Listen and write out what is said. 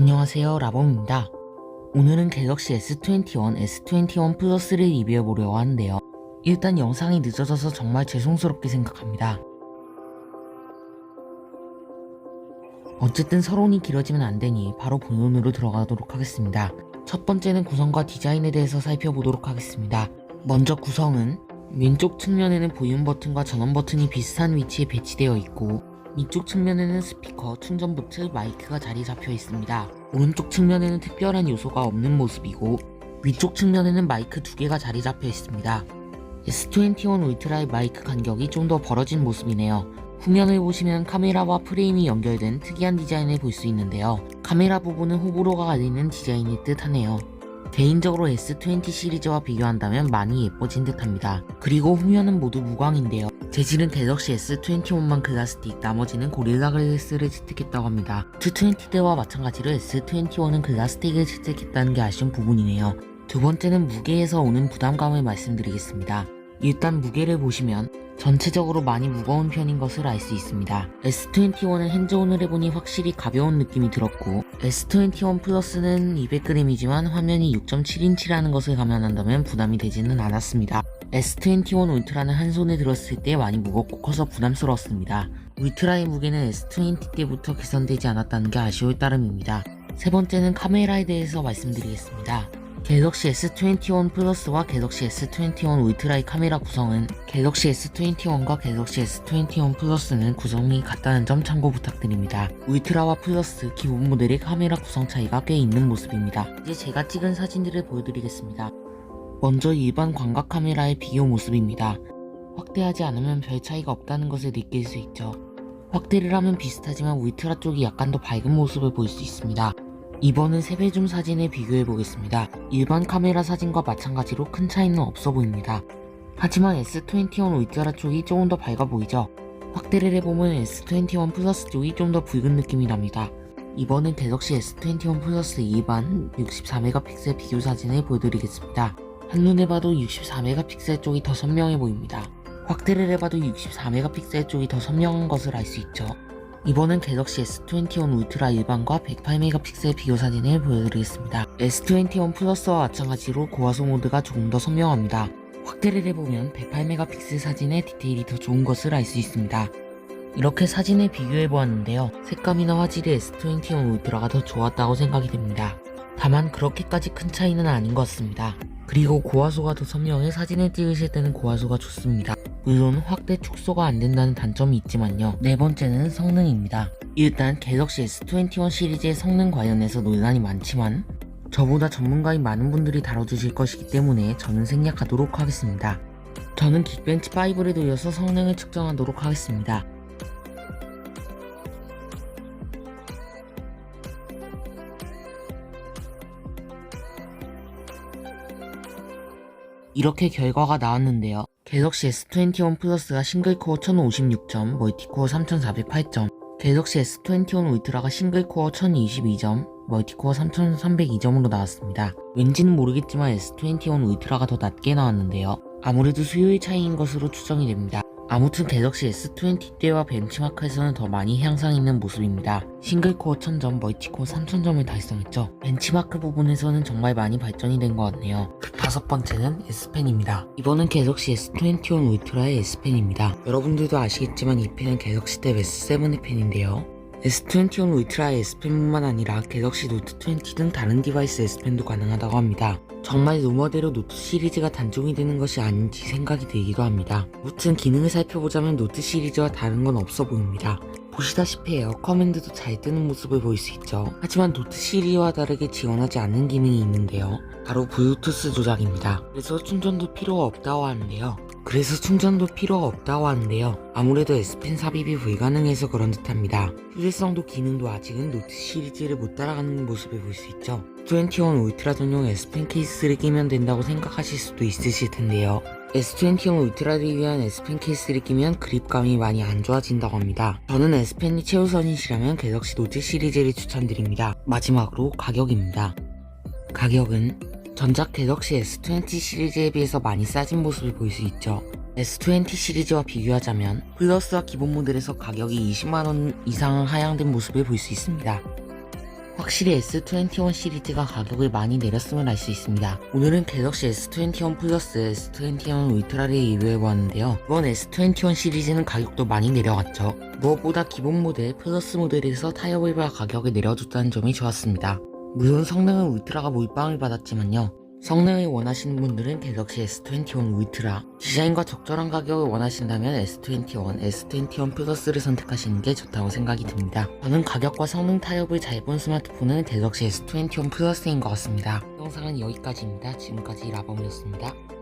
안녕하세요 라범입니다. 오늘은 갤럭시 S21, S21 플러스를 리뷰해보려고 하는데요. 일단 영상이 늦어져서 정말 죄송스럽게 생각합니다. 어쨌든 서론이 길어지면 안 되니 바로 본론으로 들어가도록 하겠습니다. 첫 번째는 구성과 디자인에 대해서 살펴보도록 하겠습니다. 먼저 구성은 왼쪽 측면에는 보륨 버튼과 전원 버튼이 비슷한 위치에 배치되어 있고 위쪽 측면에는 스피커, 충전 포트, 마이크가 자리 잡혀 있습니다. 오른쪽 측면에는 특별한 요소가 없는 모습이고 위쪽 측면에는 마이크 두 개가 자리 잡혀 있습니다. S21 울트라의 마이크 간격이 좀 더 벌어진 모습이네요. 후면을 보시면 카메라와 프레임이 연결된 특이한 디자인을 볼 수 있는데요. 카메라 부분은 호불호가 갈리는 디자인일 듯 하네요. 개인적으로 S20 시리즈와 비교한다면 많이 예뻐진 듯 합니다. 그리고 후면은 모두 무광인데요. 재질은 갤럭시 S21만 글라스틱, 나머지는 고릴라 글래스를 채택했다고 합니다. S20 대와 마찬가지로 S21은 글라스틱을 채택했다는 게 아쉬운 부분이네요. 두 번째는 무게에서 오는 부담감을 말씀드리겠습니다. 일단 무게를 보시면 전체적으로 많이 무거운 편인 것을 알 수 있습니다. S21은 핸즈온을 해보니 확실히 가벼운 느낌이 들었고 S21 플러스는 200g이지만 화면이 6.7인치라는 것을 감안한다면 부담이 되지는 않았습니다. S21 울트라는 한 손에 들었을 때 많이 무겁고 커서 부담스러웠습니다. 울트라의 무게는 S20 때부터 개선되지 않았다는 게 아쉬울 따름입니다. 세 번째는 카메라에 대해서 말씀드리겠습니다. 갤럭시 S21 플러스와 갤럭시 S21 울트라의 카메라 구성은 갤럭시 S21과 갤럭시 S21 플러스는 구성이 같다는 점 참고 부탁드립니다. 울트라와 플러스 기본 모델의 카메라 구성 차이가 꽤 있는 모습입니다. 이제 제가 찍은 사진들을 보여드리겠습니다. 먼저 일반 광각 카메라의 비교 모습입니다. 확대하지 않으면 별 차이가 없다는 것을 느낄 수 있죠. 확대를 하면 비슷하지만 울트라 쪽이 약간 더 밝은 모습을 볼 수 있습니다. 이번은 세배줌 사진을 비교해 보겠습니다. 일반 카메라 사진과 마찬가지로 큰 차이는 없어 보입니다. 하지만 S21 울트라 쪽이 조금 더 밝아 보이죠? 확대를 해보면 S21 플러스 쪽이 좀 더 붉은 느낌이 납니다. 이번엔 갤럭시 S21 플러스 일반 64메가픽셀 비교 사진을 보여드리겠습니다. 한눈에 봐도 64메가픽셀 쪽이 더 선명해 보입니다. 확대를 해봐도 64메가픽셀 쪽이 더 선명한 것을 알 수 있죠. 이번엔 갤럭시 S21 울트라 일반과 108메가픽셀 비교 사진을 보여드리겠습니다. S21 플러스와 마찬가지로 고화소 모드가 조금 더 선명합니다. 확대를 해보면 108메가픽셀 사진의 디테일이 더 좋은 것을 알 수 있습니다. 이렇게 사진을 비교해보았는데요. 색감이나 화질이 S21 울트라가 더 좋았다고 생각이 됩니다. 다만 그렇게까지 큰 차이는 아닌 것 같습니다. 그리고 고화소가 더 선명해 사진을 찍으실 때는 고화소가 좋습니다. 물론 확대 축소가 안 된다는 단점이 있지만요. 네 번째는 성능입니다. 일단 갤럭시 S21 시리즈의 성능 관련해서 논란이 많지만 저보다 전문가인 많은 분들이 다뤄주실 것이기 때문에 저는 생략하도록 하겠습니다. 저는 긱벤치 5를 돌려서 성능을 측정하도록 하겠습니다. 이렇게 결과가 나왔는데요. 갤럭시 S21 플러스가 싱글코어 1056점, 멀티코어 3408점, 갤럭시 S21 울트라가 싱글코어 1022점, 멀티코어 3302점으로 나왔습니다. 왠지는 모르겠지만 S21 울트라가 더 낮게 나왔는데요. 아무래도 수요의 차이인 것으로 추정이 됩니다. 아무튼 갤럭시 S20 때와 벤치마크에서는 더 많이 향상 있는 모습입니다. 싱글코어 1000점, 멀티코어 3000점을 달성했죠. 벤치마크 부분에서는 정말 많이 발전이 된 것 같네요. 다섯 번째는 S펜입니다. 이번은 갤럭시 S21 울트라의 S펜입니다. 여러분들도 아시겠지만 이 펜은 갤럭시 탭 S7의 펜인데요. S21 울트라의 S펜뿐만 아니라 갤럭시 노트 20 등 다른 디바이스 S펜도 가능하다고 합니다. 정말 루머대로 노트 시리즈가 단종이 되는 것이 아닌지 생각이 들기도 합니다. 무튼 기능을 살펴보자면 노트 시리즈와 다른 건 없어 보입니다. 보시다시피 에어 커맨드도 잘 뜨는 모습을 볼수 있죠. 하지만 노트 시리즈와 다르게 지원하지 않는 기능이 있는데요. 바로 블루투스 조작입니다. 그래서 충전도 필요가 없다고 하는데요. 그래서 충전도 필요가 없다고 하는데요. 아무래도 S펜 삽입이 불가능해서 그런 듯합니다. 휴대성도 기능도 아직은 노트 시리즈를 못 따라가는 모습을 볼 수 있죠. 21 울트라 전용 S펜 케이스를 끼면 된다고 생각하실 수도 있으실 텐데요. S21 울트라를 위한 S펜 케이스를 끼면 그립감이 많이 안 좋아진다고 합니다. 저는 S펜이 최우선이시라면 갤럭시 노트 시리즈를 추천드립니다. 마지막으로 가격입니다. 가격은 전작 갤럭시 S20 시리즈에 비해서 많이 싸진 모습을 볼 수 있죠. S20 시리즈와 비교하자면 플러스와 기본 모델에서 가격이 20만원 이상 하향된 모습을 볼 수 있습니다. 확실히 S21 시리즈가 가격을 많이 내렸음을 알 수 있습니다. 오늘은 갤럭시 S21 플러스, S21 울트라를 리뷰해보았는데요. 이번 S21 시리즈는 가격도 많이 내려갔죠. 무엇보다 기본 모델, 플러스 모델에서 타이어별과 가격을 내려줬다는 점이 좋았습니다. 물론 성능은 울트라가 몰빵을 받았지만요. 성능을 원하시는 분들은 갤럭시 S21 울트라, 디자인과 적절한 가격을 원하신다면 S21, S21 플러스를 선택하시는 게 좋다고 생각이 듭니다. 저는 가격과 성능 타협을 잘 본 스마트폰은 갤럭시 S21 플러스인 것 같습니다. 영상은 여기까지입니다. 지금까지 라범이었습니다.